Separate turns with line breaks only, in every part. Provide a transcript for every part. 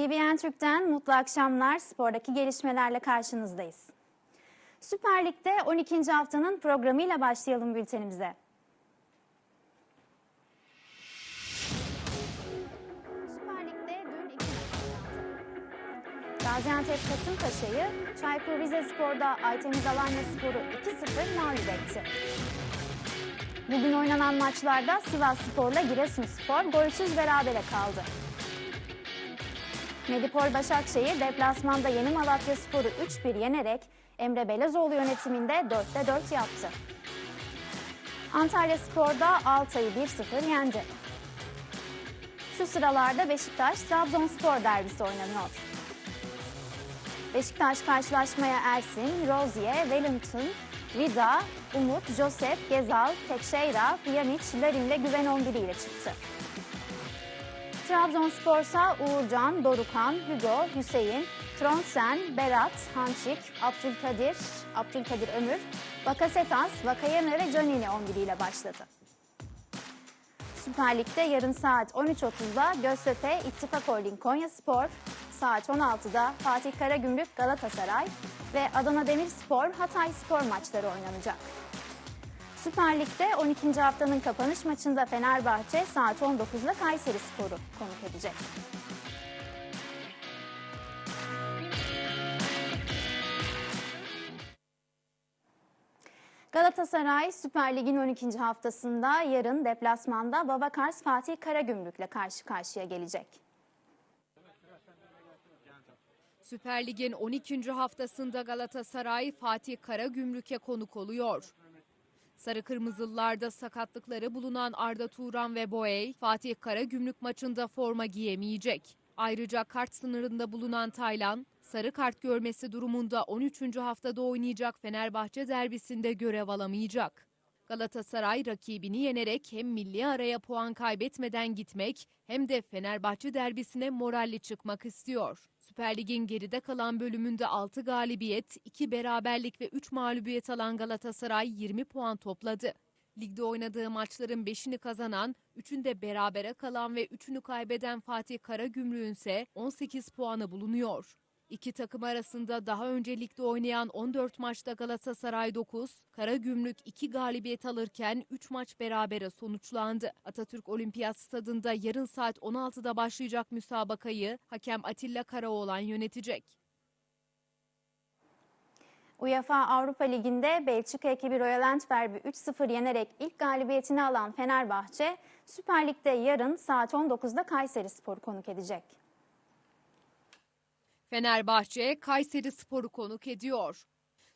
BBN Türk'ten mutlu akşamlar. Spordaki gelişmelerle karşınızdayız. Süper Lig'de 12. haftanın programıyla başlayalım bültenimize. Süper Lig'de dün iki. Gaziantep Kasımpaşa'yı, Çaykur Rizespor'da Aytemiz Alanya Spor'u 2-0 mağlup etti. Bugün oynanan maçlarda Sivas Spor'la Giresunspor golsüz berabere kaldı. Medipol Başakşehir deplasmanda Yeni Malatya Sporu 3-1 yenerek Emre Belezoğlu yönetiminde 4'te 4 yaptı. Antalya Spor'da Altay'ı 1-0 yendi. Şu sıralarda Beşiktaş-Trabzonspor derbisi oynanıyor. Beşiktaş karşılaşmaya Ersin, Rozier, Wellington, Vida, Umut, Josep, Gezal, Tekşehira, Pjanic, Larin ve Güven 11 ile çıktı. Trabzonspor ise Uğurcan, Dorukan, Hugo, Hüseyin, Tronsen, Berat, Hançik, Abdülkadir, Abdülkadir Ömür, Bakasetas, Vakayeme ve Canini 11 ile başladı. Süper Lig'de yarın saat 13.30'da Göztepe İttifak Holding Konya Spor, saat 16'da Fatih Karagümrük Galatasaray ve Adana Demirspor Hatay Spor maçları oynanacak. Süper Lig'de 12. haftanın kapanış maçında Fenerbahçe saat 19'da Kayseri Spor'u konuk edecek. Galatasaray Süper Lig'in 12. haftasında yarın deplasmanda Babakars Fatih Karagümrük'le karşı karşıya gelecek.
Süper Lig'in 12. haftasında Galatasaray Fatih Karagümrük'e konuk oluyor. Sarı Kırmızılılarda sakatlıkları bulunan Arda Turan ve Boey, Fatih Karagümrük maçında forma giyemeyecek. Ayrıca kart sınırında bulunan Taylan, sarı kart görmesi durumunda 13. haftada oynayacak Fenerbahçe derbisinde görev alamayacak. Galatasaray rakibini yenerek hem milli araya puan kaybetmeden gitmek hem de Fenerbahçe derbisine moralli çıkmak istiyor. Süper Lig'in geride kalan bölümünde 6 galibiyet, 2 beraberlik ve 3 mağlubiyet alan Galatasaray 20 puan topladı. Ligde oynadığı maçların 5'ini kazanan, 3'ünde berabere kalan ve 3'ünü kaybeden Fatih Karagümrük'ün ise 18 puanı bulunuyor. İki takım arasında daha önce oynayan 14 maçta Galatasaray 9, Karagümrük 2 galibiyet alırken 3 maç berabere sonuçlandı. Atatürk Olimpiyat Stadında yarın saat 16'da başlayacak müsabakayı hakem Atilla Karaoğlan yönetecek.
UEFA Avrupa Ligi'nde Belçika ekibi Royal Antwerp'i 3-0 yenerek ilk galibiyetini alan Fenerbahçe, Süper Lig'de yarın saat 19'da Kayseri Spor'u konuk edecek.
Fenerbahçe Kayseri Spor'u konuk ediyor.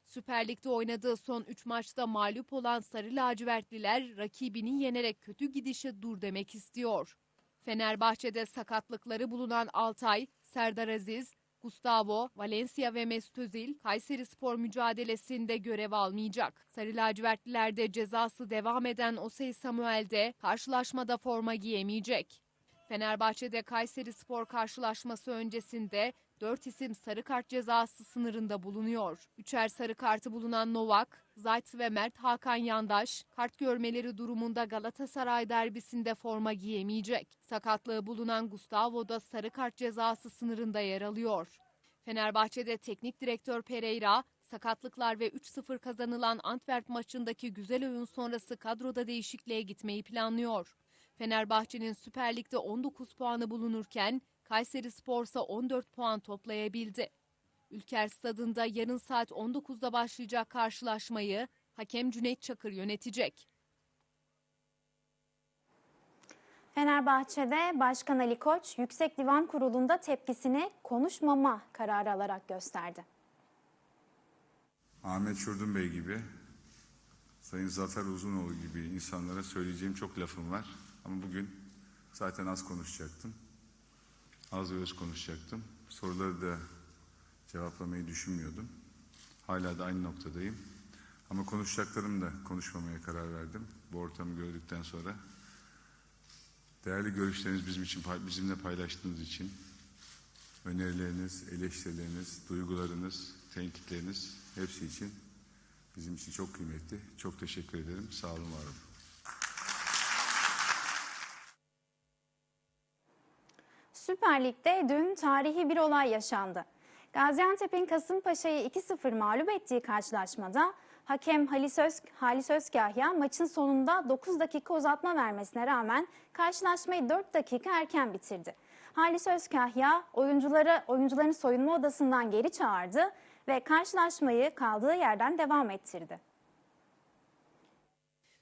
Süper Lig'de oynadığı son 3 maçta mağlup olan Sarı Lacivertliler rakibini yenerek kötü gidişe dur demek istiyor. Fenerbahçe'de sakatlıkları bulunan Altay, Serdar Aziz, Gustavo, Valencia ve Mesut Özil Kayseri Spor mücadelesinde görev almayacak. Sarı lacivertlilerde cezası devam eden Osey Samuel de karşılaşmada forma giyemeyecek. Fenerbahçe'de Kayseri Spor karşılaşması öncesinde 4 isim sarı kart cezası sınırında bulunuyor. Üçer sarı kartı bulunan Novak, Zayt ve Mert Hakan Yandaş, kart görmeleri durumunda Galatasaray derbisinde forma giyemeyecek. Sakatlığı bulunan Gustavo da sarı kart cezası sınırında yer alıyor. Fenerbahçe'de teknik direktör Pereira, sakatlıklar ve 3-0 kazanılan Antwerp maçındaki güzel oyun sonrası kadroda değişikliğe gitmeyi planlıyor. Fenerbahçe'nin Süper Lig'de 19 puanı bulunurken Kayseri Spor ise 14 puan toplayabildi. Ülker Stadında yarın saat 19'da başlayacak karşılaşmayı hakem Cüneyt Çakır yönetecek.
Fenerbahçe'de Başkan Ali Koç Yüksek Divan Kurulu'nda tepkisini konuşmama kararı alarak gösterdi.
Ahmet Şurdun Bey gibi, Sayın Zafer Uzunoğlu gibi insanlara söyleyeceğim çok lafım var. Ama bugün zaten az konuşacaktım. Az ve öz konuşacaktım. Soruları da cevaplamayı düşünmüyordum. Hala da aynı noktadayım. Ama konuşacaklarım da konuşmamaya karar verdim. Bu ortamı gördükten sonra. Değerli görüşleriniz bizim için, bizimle paylaştığınız için, önerileriniz, eleştirileriniz, duygularınız, tenkitleriniz hepsi için bizim için çok kıymetli. Çok teşekkür ederim. Sağ olun, var olun.
Süper Lig'de dün tarihi bir olay yaşandı. Gaziantep'in Kasımpaşa'yı 2-0 mağlup ettiği karşılaşmada hakem Halis, Öz, Halis Özkahya maçın sonunda 9 dakika uzatma vermesine rağmen karşılaşmayı 4 dakika erken bitirdi. Halis Özkahya oyuncuları oyuncuların soyunma odasından geri çağırdı ve karşılaşmayı kaldığı yerden devam ettirdi.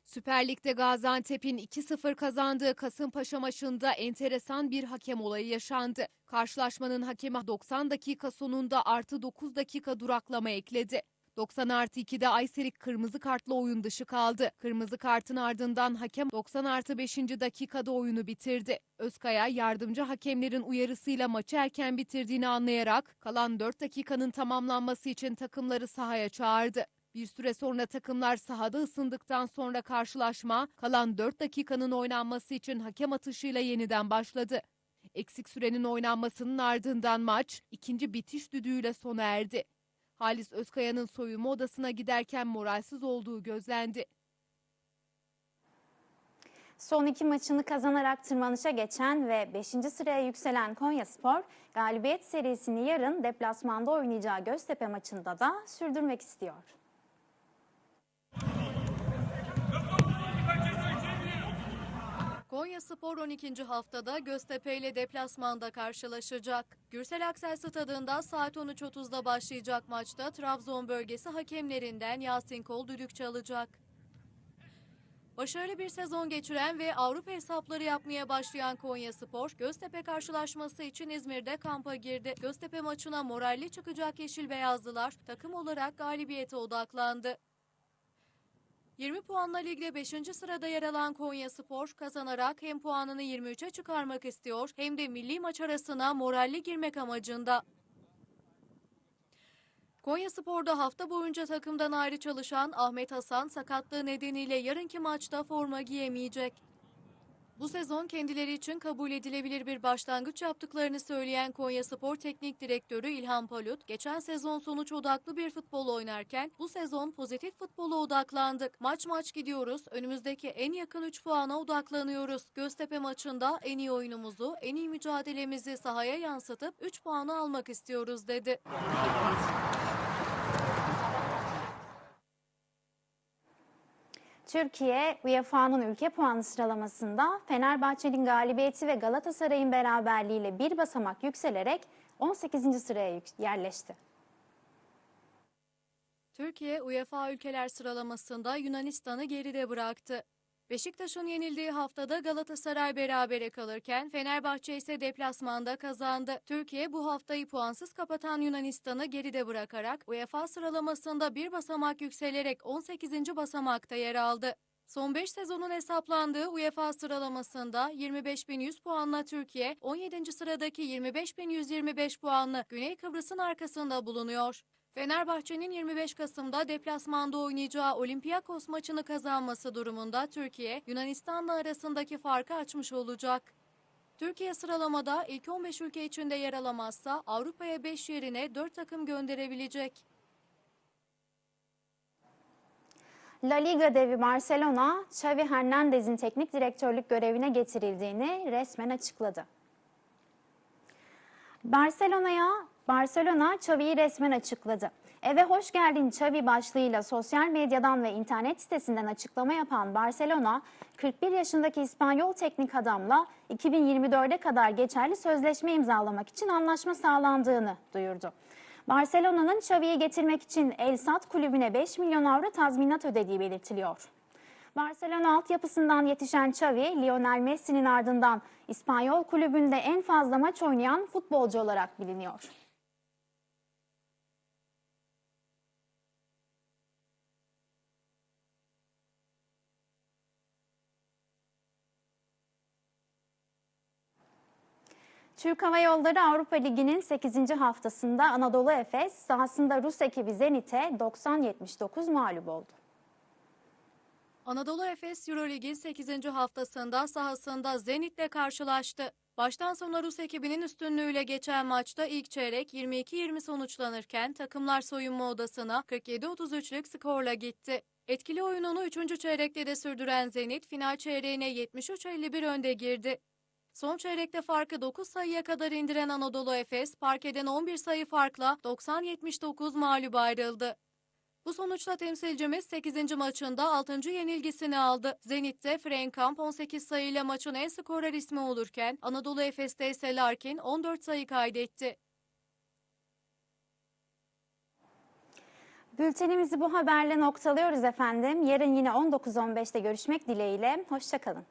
Süper Lig'de Gaziantep'in 2-0 kazandığı Kasımpaşa maçında enteresan bir hakem olayı yaşandı. Karşılaşmanın hakemi 90 dakika sonunda artı 9 dakika duraklama ekledi. 90 artı 2'de Ayserik kırmızı kartla oyun dışı kaldı. Kırmızı kartın ardından hakem 90 artı 5. dakikada oyunu bitirdi. Özkaya yardımcı hakemlerin uyarısıyla maçı erken bitirdiğini anlayarak kalan 4 dakikanın tamamlanması için takımları sahaya çağırdı. Bir süre sonra takımlar sahada ısındıktan sonra karşılaşma kalan 4 dakikanın oynanması için hakem atışıyla yeniden başladı. Eksik sürenin oynanmasının ardından maç ikinci bitiş düdüğüyle sona erdi. Halis Özkaya'nın soyunma odasına giderken moralsiz olduğu gözlendi.
Son iki maçını kazanarak tırmanışa geçen ve 5. sıraya yükselen Konyaspor, galibiyet serisini yarın deplasmanda oynayacağı Göztepe maçında da sürdürmek istiyor.
Konya Spor 12. haftada Göztepe ile deplasmanda karşılaşacak. Gürsel Aksel stadında saat 13.30'da başlayacak maçta Trabzon bölgesi hakemlerinden Yasin Kol düdük çalacak. Başarılı bir sezon geçiren ve Avrupa hesapları yapmaya başlayan Konya Spor, Göztepe karşılaşması için İzmir'de kampa girdi. Göztepe maçına moralli çıkacak Yeşil Beyazlılar takım olarak galibiyete odaklandı. 20 puanla ligde 5. sırada yer alan Konya Spor kazanarak hem puanını 23'e çıkarmak istiyor hem de milli maç arasına moralli girmek amacında. Konya Spor'da hafta boyunca takımdan ayrı çalışan Ahmet Hasan sakatlığı nedeniyle yarınki maçta forma giyemeyecek. Bu sezon kendileri için kabul edilebilir bir başlangıç yaptıklarını söyleyen Konya Spor Teknik Direktörü İlhan Palut, geçen sezon sonuç odaklı bir futbol oynarken bu sezon pozitif futbola odaklandık. Maç maç gidiyoruz, önümüzdeki en yakın 3 puana odaklanıyoruz. Göztepe maçında en iyi oyunumuzu, en iyi mücadelemizi sahaya yansıtıp 3 puanı almak istiyoruz dedi.
Türkiye, UEFA'nın ülke puanı sıralamasında Fenerbahçe'nin galibiyeti ve Galatasaray'ın beraberliğiyle bir basamak yükselerek 18. sıraya yerleşti.
Türkiye UEFA ülkeler sıralamasında Yunanistan'ı geride bıraktı. Beşiktaş'ın yenildiği haftada Galatasaray berabere kalırken Fenerbahçe ise deplasmanda kazandı. Türkiye bu haftayı puansız kapatan Yunanistan'ı geride bırakarak UEFA sıralamasında bir basamak yükselerek 18. basamakta yer aldı. Son 5 sezonun hesaplandığı UEFA sıralamasında 25.100 puanla Türkiye, 17. sıradaki 25.125 puanlı Güney Kıbrıs'ın arkasında bulunuyor. Fenerbahçe'nin 25 Kasım'da deplasmanda oynayacağı Olympiakos maçını kazanması durumunda Türkiye, Yunanistan'la arasındaki farkı açmış olacak. Türkiye sıralamada ilk 15 ülke içinde yer alamazsa Avrupa'ya 5 yerine 4 takım gönderebilecek.
La Liga devi Barcelona, Xavi Hernandez'in teknik direktörlük görevine getirildiğini resmen açıkladı. Barcelona'ya Barcelona Xavi'yi resmen açıkladı. Eve hoş geldin Xavi başlığıyla sosyal medyadan ve internet sitesinden açıklama yapan Barcelona, 41 yaşındaki İspanyol teknik adamla 2024'e kadar geçerli sözleşme imzalamak için anlaşma sağlandığını duyurdu. Barcelona'nın Xavi'yi getirmek için El Sad kulübüne 5 milyon avro tazminat ödediği belirtiliyor. Barcelona altyapısından yetişen Xavi, Lionel Messi'nin ardından İspanyol kulübünde en fazla maç oynayan futbolcu olarak biliniyor. Türk Hava Yolları Avrupa Ligi'nin 8. haftasında Anadolu Efes sahasında Rus ekibi Zenit'e 90-79 mağlup oldu.
Anadolu Efes Eurolig'in 8. haftasında sahasında Zenit'le karşılaştı. Baştan sona Rus ekibinin üstünlüğüyle geçen maçta ilk çeyrek 22-20 sonuçlanırken takımlar soyunma odasına 47-33'lük skorla gitti. Etkili oyununu 3. çeyrekte de sürdüren Zenit final çeyreğine 73-51 önde girdi. Son çeyrekte farkı 9 sayıya kadar indiren Anadolu Efes, parkeden 11 sayı farkla 90-79 mağlup ayrıldı. Bu sonuçla temsilcimiz 8. maçında 6. yenilgisini aldı. Zenit'te Frank Kamp 18 sayıyla maçın en skorer ismi olurken Anadolu Efes'te ise Larkin 14 sayı kaydetti.
Bültenimizi bu haberle noktalıyoruz efendim. Yarın yine 19.15'te görüşmek dileğiyle. Hoşçakalın.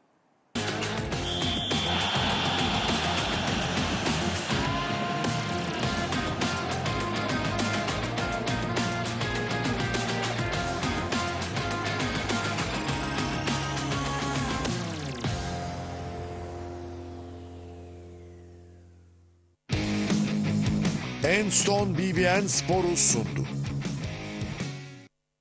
En son BBN Spor'u sundu.